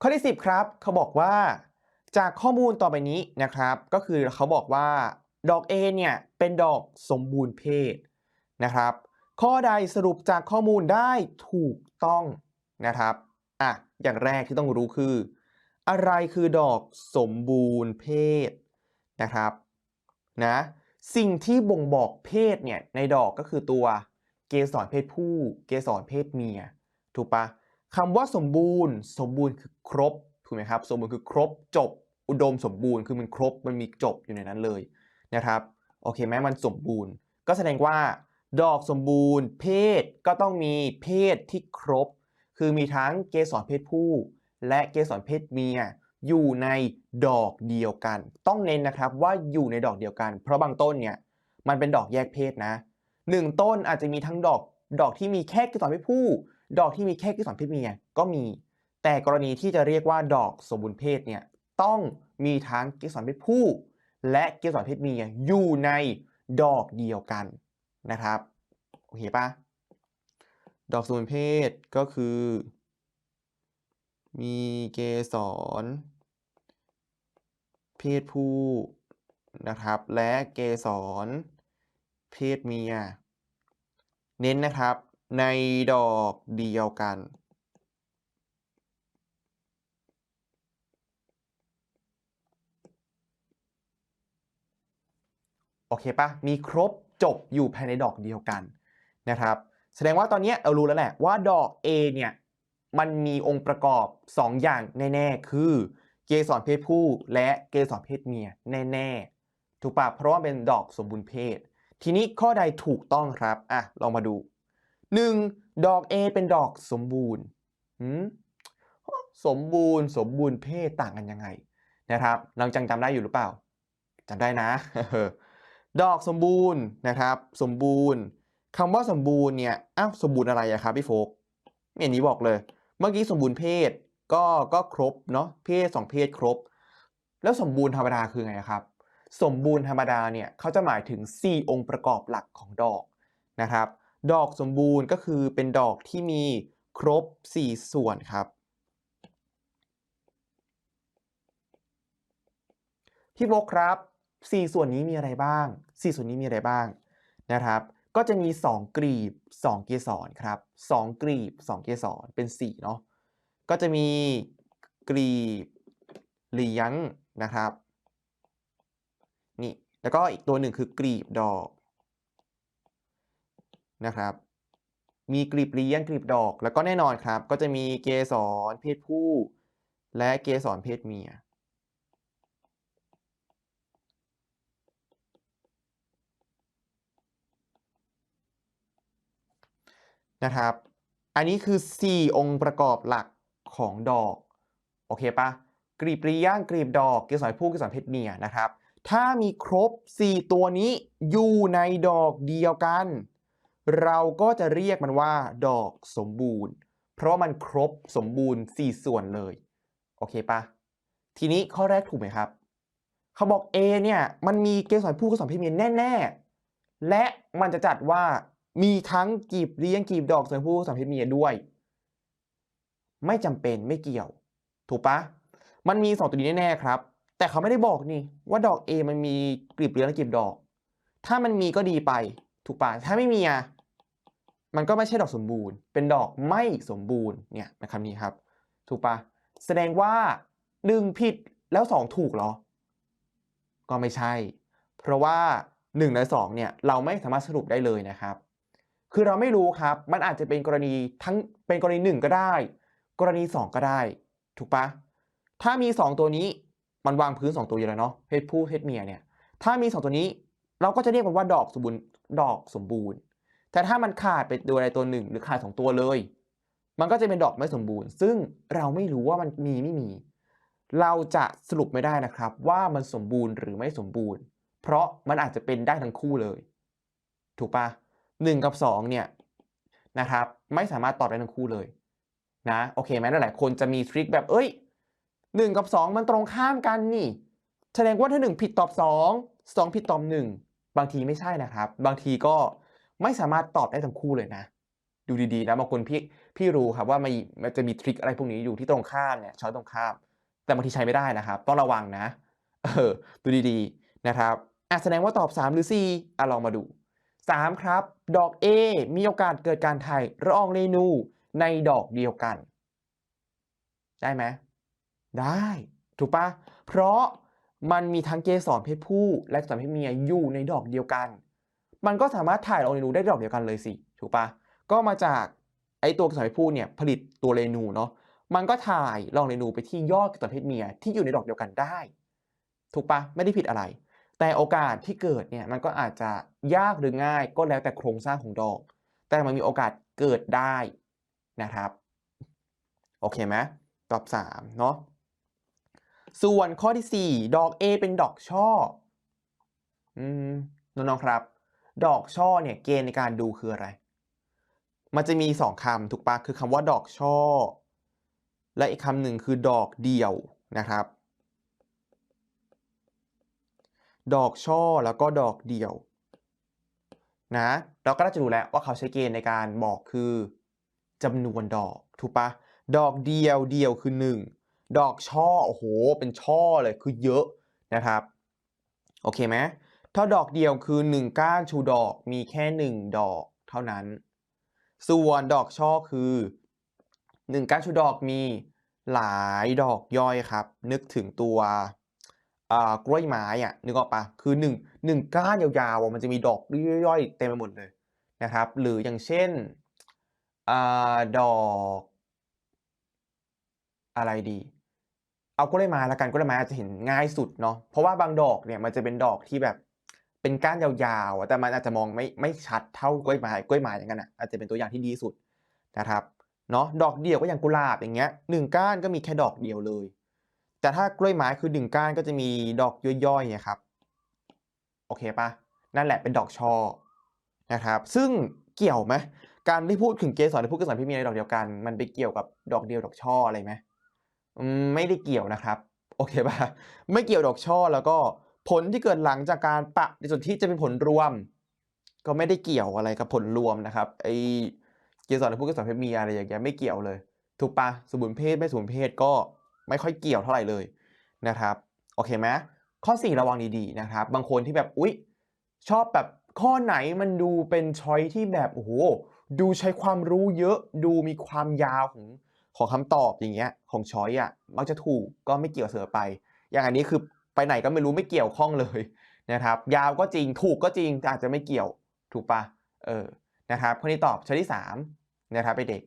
ข้อที่ 10 ครับเขาบอกว่า จากข้อมูลต่อไปนี้นะครับ ก็คือเขาบอกว่า ดอก A เนี่ยเป็นดอกสมบูรณ์เพศนะครับ ข้อใดสรุปจากข้อมูลได้ถูกต้องนะครับอะอย่างแรกที่ต้องรู้คือ อะไรคือดอกสมบูรณ์เพศนะครับนะสิ่งที่บ่งบอกเพศเนี่ยในดอกก็คือตัวเกสรเพศผู้ เกสรเพศเมียถูกปะ คำว่าสมบูรณ์ สมบูรณ์คือครบถูกไหมครับ สมบูรณ์คือครบจบ อุดมสมบูรณ์คือมันครบมันมีจบอยู่ในนั้นเลยนะครับโอเคไหมมันสมบูรณ์ ก็แสดงว่า ดอกสมบูรณ์ เพศก็ต้องมีเพศที่ครบ คือมีทั้งเกสรเพศผู้ และเกสรเพศเมียอยู่ในดอกเดียวกัน ต้องเน้นนะครับว่าอยู่ในดอกเดียวกัน เพราะบางต้นเนี่ยมันเป็นดอกแยกเพศนะหนึ่งต้นอาจจะมีทั้งดอกดอกที่มีแค่เกสรเพศผู้ ดอกที่มีแค่เกสรเพศเมียก็มี แต่กรณีที่จะเรียกว่าดอกสมบูรณ์เพศเนี่ยต้องมีทั้งเกสรเพศผู้ และเกสรเพศเมียอยู่ในดอกเดียวกันนะครับโอเคปะดอกสมบูรณ์เพศก็คือ มีเกสรเพศผู้นะครับ และเกสรเพศเมีย เน้นนะครับ ในดอกเดียวกัน โอเคปะมีครบจบอยู่ภายในดอกเดียวกันนะครับ แสดงว่าตอนนี้เรารู้แล้วแหละว่าดอก A เนี่ย มันมีองค์ประกอบ 2 อย่างแน่ๆ คือเกสรเพศผู้และเกสรเพศเมียแน่ๆ ถูกปะเพราะว่าเป็นดอกสมบูรณ์เพศ ทีนี้ข้อใดถูกต้องครับ อะ ลองมาดู 1. ดอก A เป็นดอกสมบูรณ์สมบูรณ์ สมบูรณ์เพศต่างกันยังไงนะครับเราจังจำได้อยู่หรือเปล่าจำได้นะ ดอกสมบูรณ์นะครับ สมบูรณ์คำว่าสมบูรณ์เนี่ยอ้าวสมบูรณ์อะไรอะครับพี่โฟกไม่เห็นนี้บอกเลย เมื่อกี้สมบูรณ์เพศก็ก็ครบเนาะเพศสองเพศครบ แล้วสมบูรณ์ธรรมดาคือไงครับ สมบูรณ์ธรรมดาเนี่ยเขาจะหมายถึง 4 องค์ประกอบหลักของดอกนะครับ ดอกสมบูรณ์ก็คือเป็นดอกที่มีครบ 4 ส่วนครับ พี่โฟกครับ 4 ส่วนนี้มีอะไรบ้าง 4 ส่วนนี้มีอะไรบ้างนะครับ ก็จะมี 2กลีบ 2 เกสรครับ 2กลีบ 2 เกสรเป็น 4 เนาะ ก็จะมีกลีบเลี้ยงนะครับ นี่ แล้วก็อีกตัวหนึ่งคือกลีบดอก นะครับ มีกลีบเลี้ยงกลีบดอก แล้วก็แน่นอนครับ ก็จะมีเกสรเพศผู้ และเกสรเพศเมียนะครับ อันนี้คือ 4 องค์ประกอบหลักของดอก โอเคปะกลีบเลี้ยงกลีบดอก เกสรผู้เกสรเพศเมียนะครับ ถ้ามีครบ 4 ตัวนี้อยู่ในดอกเดียวกัน เราก็จะเรียกมันว่า ดอกสมบูรณ์ เพราะมันครบสมบูรณ์ 4 ส่วนเลย โอเคปะทีนี้ข้อแรกถูกไหมครับ เขาบอก A เนี่ย มันมีเกสรผู้เกสรพศเมียแน่ ๆ และมันจะจัดว่ามีทั้งกีบเลี้ยงกีบดอกเส่วนผู้สัมพศเมียด้วย ไม่จำเป็นไม่เกี่ยว ถูกปะมันมีสองตัวนี้แน่ๆครับ แต่เขาไม่ได้บอกนี่ว่าดอก A มันมีกลีบเลี้ยงและกลีบดอก ถ้ามันมีก็ดีไป ถูกปะถ้าไม่มีอะ มันก็ไม่ใช่ดอกสมบูรณ์ เป็นดอกไม่สมบูรณ์เนี่ยนะคำนี้ครับ ถูกปะแสดงว่าหนึ่งผิดแล้วสองถูกเหรอ ก็ไม่ใช่ เพราะว่า1และ2เนี่ยเราไม่สามารถสรุปได้เลยนะครับ คือเราไม่รู้ครับ มันอาจจะเป็นกรณีทั้งเป็นกรณี 1 ก็ได้ กรณี 2 ก็ได้ ถูกปะถ้ามี 2 ตัวนี้มันวางพื้น 2 ตัวอยู่แล้วเนาะเพศผู้เพศเมียเนี่ยถ้ามี 2 ตัวนี้เราก็จะเรียกมันว่าดอกสมบูรณ์ดอกสมบูรณ์ แต่ถ้ามันขาดไปตัวใดตัวหนึ่ง หรือขาดสองตัวเลย มันก็จะเป็นดอกไม่สมบูรณ์ ซึ่งเราไม่รู้ว่ามันมีไม่มี เราจะสรุปไม่ได้นะครับ ว่ามันสมบูรณ์หรือไม่สมบูรณ์ เพราะมันอาจจะเป็นได้ทั้งคู่เลย ถูกปะหนึ่งกับสองเนี่ยนะครับไม่สามารถตอบได้ทั้งคู่เลยนะโอเคไหมหลายๆคนจะมีทริคแบบเอ้ยหนึ่งกับสองมันตรงข้ามกันนี่ แสดงว่าถ้าหนึ่งผิดตอบสองสองผิดตอบหนึ่งบางทีไม่ใช่นะครับ บางทีก็ ไม่สามารถตอบได้ทั้งคู่เลยนะ ดูดีๆนะบางคนพี่พี่รู้ครับว่ามันจะมีทริคอะไรพวกนี้อยู่ที่ตรงข้ามเนี่ยช้อยตรงข้าม แต่บางทีใช้ไม่ได้นะครับต้องระวังนะ เออดูดีๆนะครับอะแสดงว่าตอบ 3 หรือ4อะลองมาดู 3 ครับ ดอก A มีโอกาสเกิดการถ่ายละอองเรนูในดอกเดียวกัน ได้ไหมได้ ถูกปะเพราะมันมีทั้งเกสรเพศผู้และเกสรเพศเมียอยู่ในดอกเดียวกัน มันก็สามารถถ่ายลองเรนูได้ดอกเดียวกันเลยสิถูกปะก็มาจากไอตัวเกสรเพศผู้เนี่ยผลิตตัวเรนูเนาะมันก็ถ่ายลองเรนูไปที่ยอดเกสรเพศเมียที่อยู่ในดอกเดียวกันได้ ถูกปะไม่ได้ผิดอะไร แต่โอกาสที่เกิดเนี่ยมันก็อาจจะยากหรือง่ายก็แล้วแต่โครงสร้างของดอก แต่มันมีโอกาสเกิดได้นะครับโอเคไหมตอบ3เนาะส่วนข้อที่ 4 ดอก A เป็นดอกช่อ อืมน้องๆครับ ดอกช่อเนี่ยเกณฑ์ในการดูคืออะไร มันจะมี2คำถูกปะคือคำว่าดอกช่อ และอีกคำหนึ่งคือดอกเดี่ยวนะครับ ดอกช่อแล้วก็ดอกเดี่ยวนะเราก็น่าจะรู้แล้วว่าเขาใช้เกณฑ์ในการบอกคือจำนวนดอกถูกปะดอกเดียวเดียวคือ 1 ดอกช่อโอ้โหเป็นช่อเลยคือเยอะนะครับ โอเคไหม ถ้าดอกเดียวคือ 1 ก้านชูดอกมีแค่ 1 ดอกเท่านั้น ส่วนดอกช่อคือ 1 ก้านชูดอกมีหลายดอกย่อยครับ นึกถึงตัวกล้วยไม้อะนึกออกปะคือ1 1ก้านยาวๆมันจะมีดอกย่อยๆเต็มไปหมดเลยนะครับ หรืออย่างเช่นอดอกอะไรดี เอากล้วยไม้ล้วกันกล้วยไม้อาจจะเห็นง่ายสุดเนาะเพราะว่าบางดอกเนี่ยมันจะเป็นดอกที่แบบ เป็นก้านยาวๆ แต่มันอาจจะมองไม่ไม่ชัดเท่ากล้วยไม้กล้วยไม้อย่างนั้นอะอาจจะเป็นตัวอย่างที่ดีสุดนะครับเนาะดอกเดียวก็อย่างกุหลาบอย่างเงี้ยหนึ่งก้านก็มีแค่ดอกเดียวเลย แต่ถ้ากล้วยไม้คือหนึ่งก้านก็จะมีดอกย่อยๆเนี่ยครับโอเคปะนั่นแหละเป็นดอกช่อนะครับ ซึ่งเกี่ยวไหมการที่พูดถึงเกสรที่พูดเกสรที่มีในดอกเดียวกัน มันไปเกี่ยวกับดอกเดียวดอกช่ออะไรไหมอืมไม่ได้เกี่ยวนะครับ โอเคปะไม่เกี่ยวดอกช่อแล้วก็ ผลที่เกิดหลังจากการปะในส่วนที่จะเป็นผลรวม ก็ไม่ได้เกี่ยวอะไรกับผลรวมนะครับไอเกสรที่พูดเกสรเพศเมียอะไรอย่างเงี้ยไม่เกี่ยวเลย ถูกปะสมุนเพศไม่สมุนเพศก็ไม่ค่อยเกี่ยวเท่าไหร่เลยนะครับโอเคไหมข้อ 4 ระวังดีๆนะครับ บางคนที่แบบอุ๊ยชอบแบบข้อไหนมันดูเป็นช้อยที่แบบโอ้โหดูใช้ความรู้เยอะดูมีความยาวของของคำตอบอย่างเงี้ยของช้อยอะมักจะถูกก็ไม่เกี่ยวเสือไป อย่างอันนี้คือ ไปไหนก็ไม่รู้ไม่เกี่ยวข้องเลยนะครับ ยาวก็จริงถูกก็จริงแต่อาจจะไม่เกี่ยวถูกปะเออนะครับข้อนี้ตอบช้อยที่3นะครับไปเด็ก